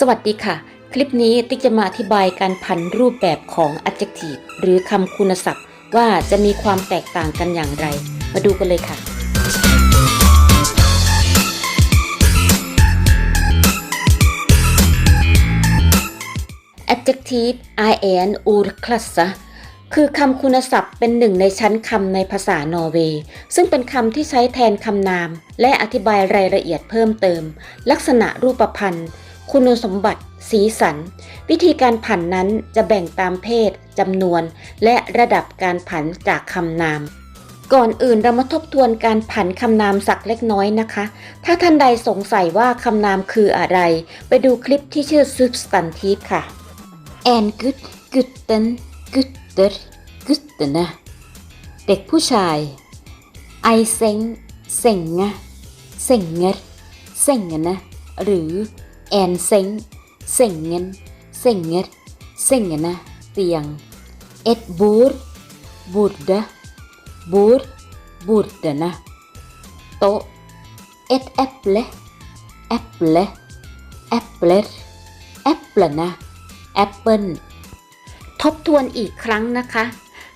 สวัสดีค่ะ คลิปนี้ติ๊กจะมาอธิบายการผันรูปแบบของ adjective หรือคำคุณศัพท์ ว่าจะมีความแตกต่างกันอย่างไร มาดูกันเลยค่ะ adjective in ur k l a s s คือคำคุณศัพท์เป็นหนึ่งในชั้นคำในภาษานอร์เวย์ ซึ่งเป็นคำที่ใช้แทนคำนาม และอธิบายรายละเอียดเพิ่มเติม ลักษณะรูปพรรณ คุณสมบัติ สีสัน วิธีการผันนั้นจะแบ่งตามเพศจำนวน และระดับการผันจากคำนาม ก่อนอื่นเรามาทบทวนการผันคำนามสักเล็กน้อยนะคะ ถ้าท่านใดสงสัยว่าคำนามคืออะไร ไปดูคลิปที่ชื่อ substantive ค่ะ and good gutten gutter guttene เด็กผู้ชาย I seng senge senger sengene หรือ and seng sengen senger sengene เตียง et bord borde bord bordene โต๊ะ et äpple äpple äppler äpplene แอปเปิลทบทวนอีกครั้งนะคะ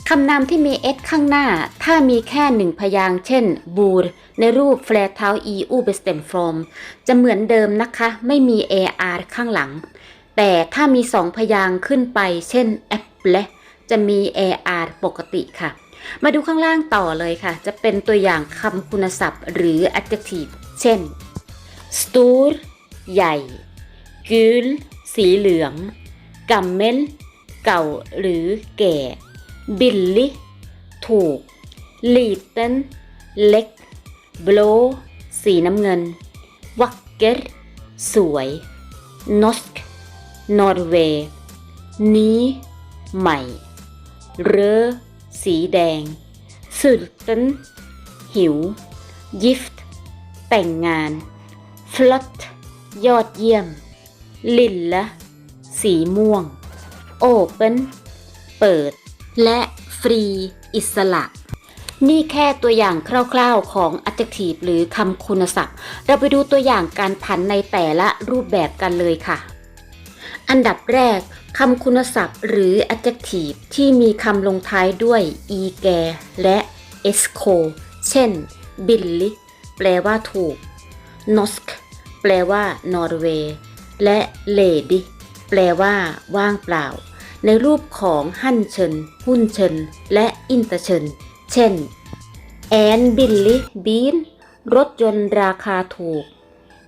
คำนามที่มี s ข้างหน้า ถ้ามีแค่หนึ่งพยางค์เช่นบูร ในรูปแฟลเท้า e u b e s t e m f o r m จะเหมือนเดิมนะคะ ไม่มี ar ข้างหลัง แต่ถ้ามีสองพยางค์ขึ้นไป เช่น apple จะมี ar ปกติค่ะ มาดูข้างล่างต่อเลยค่ะ จะเป็นตัวอย่างคำคุณศัพท์หรือ adjective เช่น stor ใหญ่ gul สีเหลืองกัมเมลเก่าหรือแก่บิลลิถูกลีเตนเล็ก บลสีน้ำเงินวักเกอร์สวยนอสกนอร์เวย์ นี้ ใหม่ เรอ สีแดง สุลตันหิวยิฟต์แต่งงานฟลอตยอดเยี่ยม ลินละ สีม่วง Open เปิด และฟรี อิสระ นี่แค่ตัวอย่างคร่าวๆของ adjective หรือคำคุณศัพท์ เราไปดูตัวอย่างการผันในแต่ละรูปแบบกันเลยค่ะ อันดับแรกคำคุณศัพท์หรือ adjective ที่มีคำลงท้ายด้วย e g และ esco เช่น billy แปลว่าถูก norsk แปลว่านอร์เวย์ และ lady แปลว่า ว่างเปล่า ในรูปของหั่นเชิญ หุ้นเชิญ และอินเตอร์เชิญ เช่น แอนบิลลี่บีนรถยนต์ราคาถูก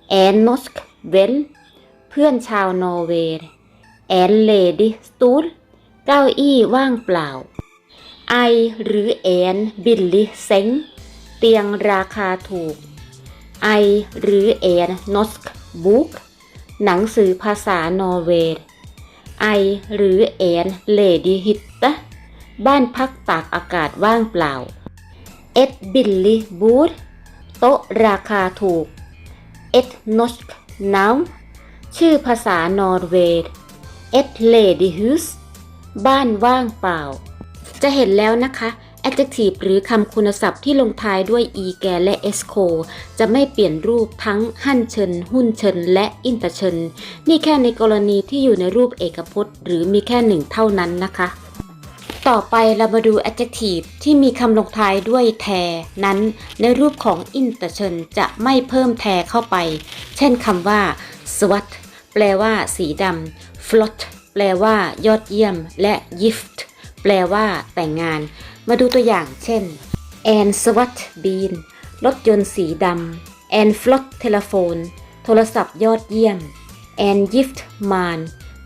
แอนนอสเวนเพื่อนชาวนอร์เวย์แอนเลดี้สตูลเก้าอี้ว่างเปล่า ไอหรือแอนบิลลี่เซ็งเตียงราคาถูก ไอหรือแอนนอสบุ๊กหนังสือภาษานอร์เวย์ไอหรือแอนเลดี้ฮิตตะ บ้านพักตากอากาศว่างเปล่า เอ็ดบิลลี่บูธโต๊ะราคาถูก เอ็ดนอสกนาวชื่อภาษานอร์เวย์เอ็ดเลดี้ฮ s สบ้านว่างเปล่า จะเห็นแล้วนะคะ adjective หรือคำคุณศัพท์ที่ลงท้ายด้วย e แกและ s c o จะไม่เปลี่ยนรูปทั้งหั่นเชิญ หุ้นเชิญ และอินเตอร์เชิญ นี่แค่ในกรณีที่อยู่ในรูปเอกพจน์ หรือมีแค่หนึ่งเท่านั้นนะคะ ต่อไปเรามาดู adjective ที่มีคำลงท้ายด้วยแทนั้น ในรูปของ intertion จะไม่เพิ่มแทเข้าไป เช่นคำว่า swat แปลว่า สีดำ flot แปลว่า ยอดเยี่ยม และ gift แปลว่า แต่งงาน มาดูตัวอย่างเช่น and swat bean รถยนต์สีดำ and flot telephone โทรศัพท์ยอดเยี่ยม and gift man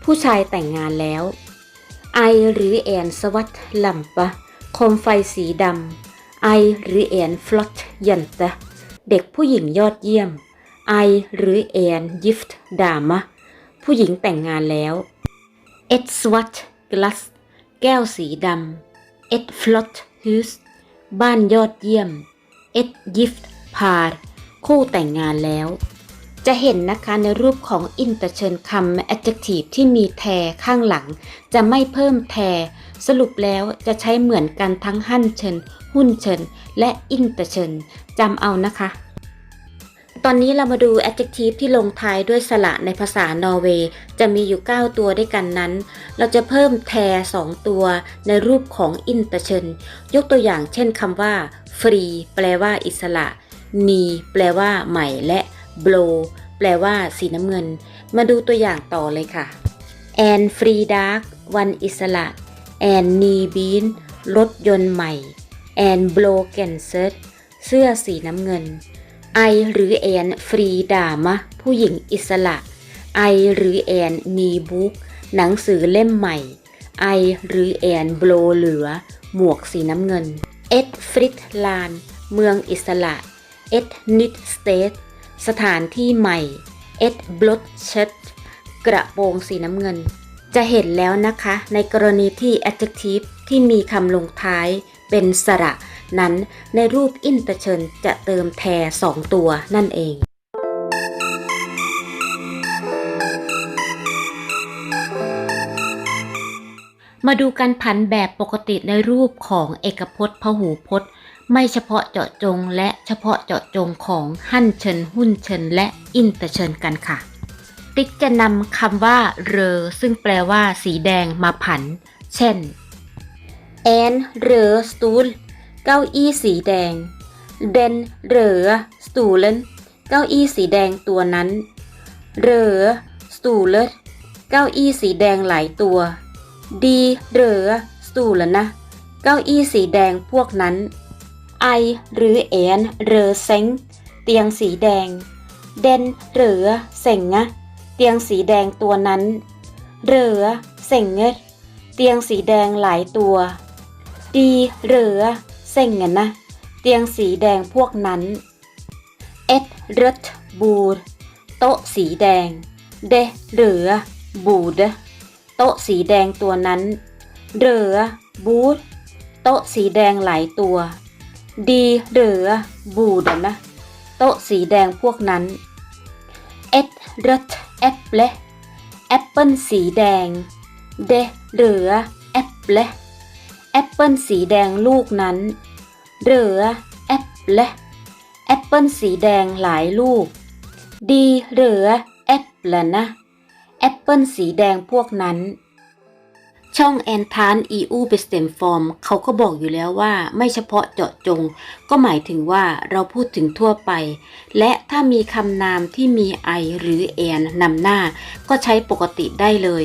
ผู้ชายแต่งงานแล้ว ไอหรือแอนสวัตลัมปะโคมไฟสีดำไอหรือแอนฟลอตยันตะ เด็กผู้หญิงยอดเยี่ยมไอหรือแอนยิฟต์ดามะ ผู้หญิงแต่งงานแล้วเอ็ดสวัตกลัสแก้วสีดำเอ็ดฟลอตฮูสบ้านยอดเยี่ยมเอ็ดยิฟต์พาร์คู่แต่งงานแล้ว จะเห็นนะคะในรูปของ interchen คำ adjective ที่มีแทข้างหลัง จะไม่เพิ่มแท สรุปแล้วจะใช้เหมือนกันทั้งหั่นเชิญหุ้นเชิญและ interchen จำเอานะคะ ตอนนี้เรามาดู adjective ที่ลงท้ายด้วยสระในภาษานอร์เวย์จะมีอยู่ 9 ตัวด้วยกันนั้น เราจะเพิ่มแท 2 ตัวในรูปของ i n t e r c h a n ยกตัวอย่างเช่นคำว่า free แปลว่าอิสระ นี แปลว่าใหม่และ blow แปลว่าสีน้ำเงิน มาดูตัวอย่างต่อเลยค่ะ and free dark วันอิสระ and knee bean รถยนต์ใหม่ and blow g a n s e t เสื้อสีน้ำเงินไอหรือแอนฟรีดามะ ผู้หญิงอิสระไอหรือแอนมีบุ๊กหนังสือเล่มใหม่ไอหรือแอนโบลเหลือ หมวกสีน้ำเงิน เอ็ดฟริตลาน เมืองอิสระ เอ็ดนิดสเตท สถานที่ใหม่ เอ็ดบลดเชตกระโปรงสีน้ำเงิน จะเห็นแล้วนะคะในกรณีที่ adjective ที่มีคำลงท้ายเป็นสระ นั้นในรูปอินเตอร์เชนจะเติมแทสองตัวนั่นเองมาดูการผันแบบปกติในรูปของเอกพจน์พหูพจน์ ไม่เฉพาะเจาะจงและเฉพาะเจาะจงของหั่นเชิญหุ้นเชิญและอินเตอร์เชิญกันค่ะ ติ๊กจะนำคำว่าเรอซึ่งแปลว่าสีแดงมาผัน เช่นแอนเรอสตูลเก้าอี้สีแดงเดนเรอสตูเลนเก้าอี้สีแดงตัวนั้นเรอสตูเลนเก้าอี้สีแดงหลายตัวดีเรอสตูเลนนะ เก้าอี้สีแดงพวกนั้น ไอหรือแอนเรอเซ็งเตียงสีแดง เดนเรอเซ็งะเตียงสีแดงตัวนั้นเรอเซ็งเงเตียงสีแดงหลายตัว ดีเรือเซ็งอะนะเตียงสีแดงพวกนั้น เอ็ดรถบูดโต๊ะสีแดง เดเรือบูดโต๊ะสีแดงตัวนั้นเรือบูดโต๊ะสีแดงหลายตัว ดีเรือบูดอนะโต๊ะสีแดงพวกนั้นเอ็ดรถแอปเลแอปเปิลสีแดงเดเรือแอปเลแอปเปิลสีแดงลูกนั้นเรือแอปเลแอปเปิลสีแดงหลายลูก ดีเรือแอปเลนะแอปเปิลสีแดงพวกนั้น ช่องแอนทาน EU b e s t e m Form เขาก็บอกอยู่แล้วว่าไม่เฉพาะเจาะจง ก็หมายถึงว่าเราพูดถึงทั่วไป และถ้ามีคำนามที่มีไอหรือแอนำหน้า ก็ใช้ปกติได้เลย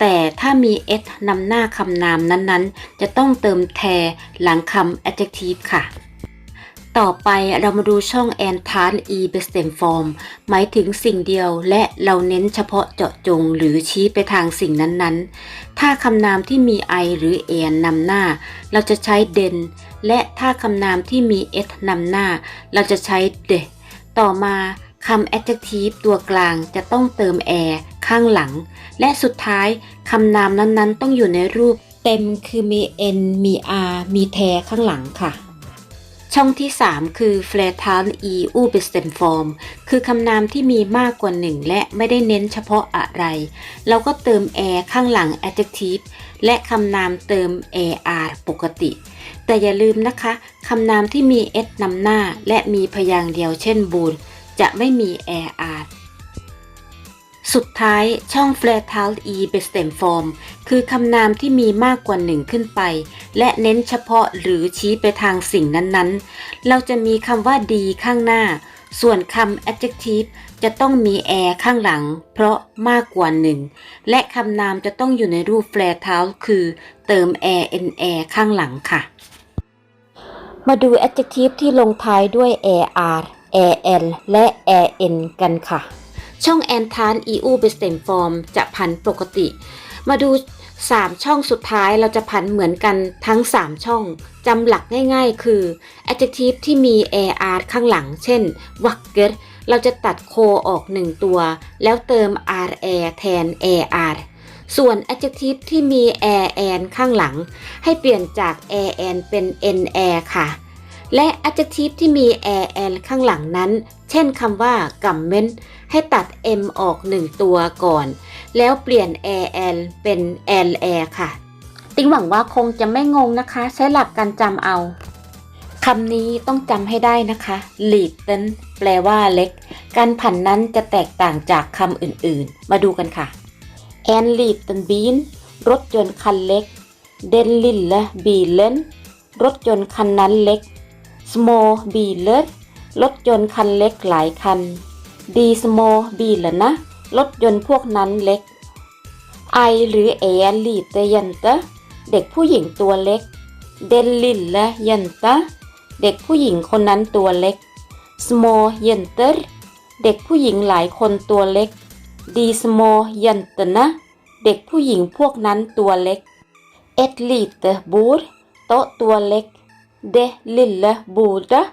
แต่ถ้ามี s นำหน้าคำนามนั้นๆ จะต้องเติมแทหลังคำ adjective ค่ะ ต่อไปเรามาดูช่อง and t a n e b e s t e m form หมายถึงสิ่งเดียวและเราเน้นเฉพาะเจาะจงหรือชี้ไปทางสิ่งนั้นๆ ถ้าคำนามที่มี i หรือ an นนำหน้า เราจะใช้ den และถ้าคำนามที่มี s นำหน้า เราจะใช้ de ต่อมาคำ adjective ตัวกลางจะต้องเติม air ข้างหลัง และสุดท้ายคำนามนั้นๆ ต้องอยู่ในรูปเต็มคือมี n มี r มีแทข้างหลังค่ะ ช่องที่ 3 คือ f l a t a n e u b e s t e m form คือคำนามที่มีมากกว่าหนึ่งและไม่ได้เน้นเฉพาะอะไร เราก็เติม air ข้างหลัง adjective และคำนามเติม ar ปกติ แต่อย่าลืมนะคะคำนามที่มี s นำหน้า และมีพยางค์เดียวเช่นบูนจะไม่มี ar สุดท้ายช่อง f l a t a l e b e s t e m form คือคำนามที่มีมากกว่าหนึ่งขึ้นไป และเน้นเฉพาะหรือชี้ไปทางสิ่งนั้นๆ เราจะมีคำว่าดีข้างหน้า ส่วนคำ adjective จะต้องมี air ข้างหลัง เพราะมากกว่าหนึ่ง และคำนามจะต้องอยู่ในรูป f l a t a l คือเติม air n air ข้างหลังค่ะ มาดู adjective ที่ลงท้ายด้วย ar an และ an กันค่ะ ช่อง a n t a n EU b e s t e m Form จะผันปกติ มาดู 3 ช่องสุดท้ายเราจะผันเหมือนกันทั้ง 3 ช่องจำหลักง่ายๆ คือ adjective ที่มี ar ข้างหลัง เช่น wacker เราจะตัดโคออก 1 ตัว แล้วเติม r air แทน ar ส่วน adjective ที่มี air an ข้างหลัง ให้เปลี่ยนจาก air an เป็น n air ค่ะ และ adjective ที่มี air an ข้างหลังนั้น เช่นคำว่า gammen ให้ตัด m ออก 1 ตัวก่อน แล้วเปลี่ยน air an เป็น l air ค่ะ ติ๊งหวังว่าคงจะไม่งงนะคะ ใช้หลักการจำเอาคำนี้ต้องจำให้ได้นะคะ little แปลว่าเล็ก การผันนั้นจะแตกต่างจากคำอื่นๆ มาดูกันค่ะ en liten bil รถยนต์คันเล็ก den lille bilen รถยนต์คันนั้นเล็ก small biler รถยนต์คันเล็กหลายคัน D small biler นะรถยนต์พวกนั้นเล็ก I หรือ e lite jente เด็กผู้หญิงตัวเล็ก den lille jente เด็กผู้หญิงคนนั้นตัวเล็ก small jenter เด็กผู้หญิงหลายคนตัวเล็ก de small jentene เด็กผู้หญิงพวกนั้นตัวเล็ก et lite bord โต๊ะตัวเล็ก det lille bordet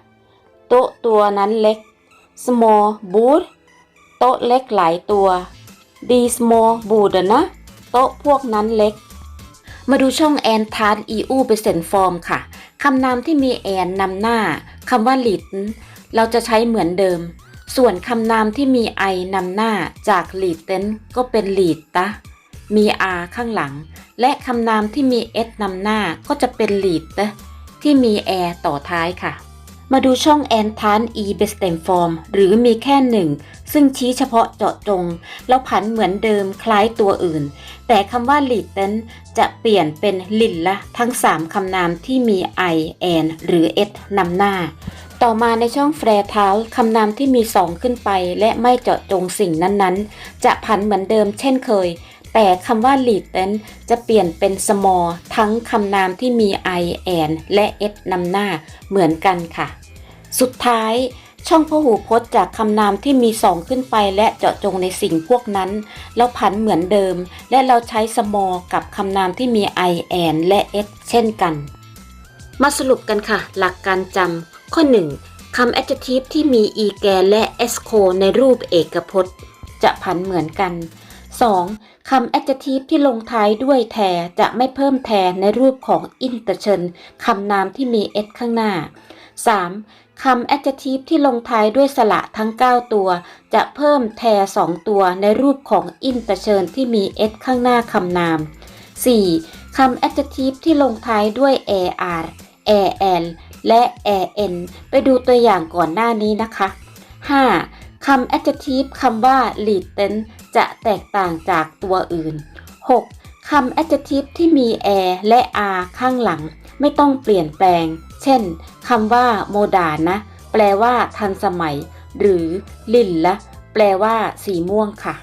โต๊ะตัวนั้นเล็ก small bord โต๊ะเล็กหลายตัว die small bordene โต๊ะพวกนั้นเล็ก มาดูช่องแอนทานอีอูเปเซนฟอร์มค่ะคำนามที่มีแอนนำหน้าคำว่าลิดเราจะใช้เหมือนเดิม ส่วนคำนามที่มีไอนำหน้าจากลีดเตนก็เป็นลีดตะ มีอาข้างหลัง และคำนามที่มีเอสนำหน้าก็จะเป็นลีดตะ ที่มีแอร์ต่อท้ายค่ะ มาดูช่องแอนทานอีเบสเตมฟอร์มหรือมีแค่หนึ่ง ซึ่งชี้เฉพาะเจาะจง แล้วผันเหมือนเดิมคล้ายตัวอื่น แต่คำว่า l i t t e n จะเปลี่ยนเป็นลินละทั้ง 3คำนามที่มี i n หรือ s นำหน้าต่อมาในช่องแฟร์เท้าคำนามที่มี 2 ขึ้นไป และไม่เจาะจงสิ่งนั้นๆ จะผันเหมือนเดิมเช่นเคย แต่คำว่า l i t t e n จะเปลี่ยนเป็น small ทั้งคำนามที่มี i n และ s นำหน้าเหมือนกันค่ะ สุดท้ายช่องพหูพจน์จากคำนามที่มีสองขึ้นไปและเจาะจงในสิ่งพวกนั้น เราผันเหมือนเดิม และเราใช้ small กับคำนามที่มี i n และ s เช่นกัน มาสรุปกันค่ะ หลักการจำข้อ 1. คำ adjective ที่มี e แกนและ s โคในรูปเอกพจน์ จะผันเหมือนกัน 2. คำ adjective ที่ลงท้ายด้วยแทจะไม่เพิ่มแทในรูปของ interchen คำนามที่มี s ข้างหน้า 3. คำ adjective ที่ลงท้ายด้วยสระทั้ง 9 ตัว จะเพิ่มแท 2 ตัวในรูปของ interchen ที่มี s ข้างหน้าคำนาม 4. คำ adjective ที่ลงท้ายด้วย ar al และ an ไปดูตัวอย่างก่อนหน้านี้นะคะ 5. คำ adjective คำว่า liten จะแตกต่างจากตัวอื่น 6. คำ adjective ที่มี a และ r ข้างหลัง ไม่ต้องเปลี่ยนแปลง เช่นคำว่าโมดานะ แปลว่า ทันสมัย หรือ ลินละแปลว่า สีม่วงค่ะ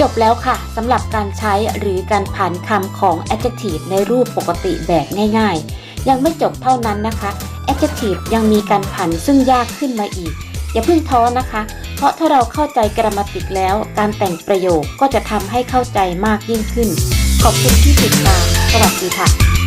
จบแล้วค่ะสำหรับการใช้หรือการผันคำของ adjective ในรูปปกติแบบง่าย ๆ ยังไม่จบเท่านั้นนะคะ adjective ยังมีการผันซึ่งยากขึ้นมาอีก อย่าเพิ่งท้อนะคะ เพราะถ้าเราเข้าใจกรามติกแล้ว การแต่งประโยคก็จะทำให้เข้าใจมากยิ่งขึ้น ขอบคุณที่ติดตาม สวัสดีค่ะ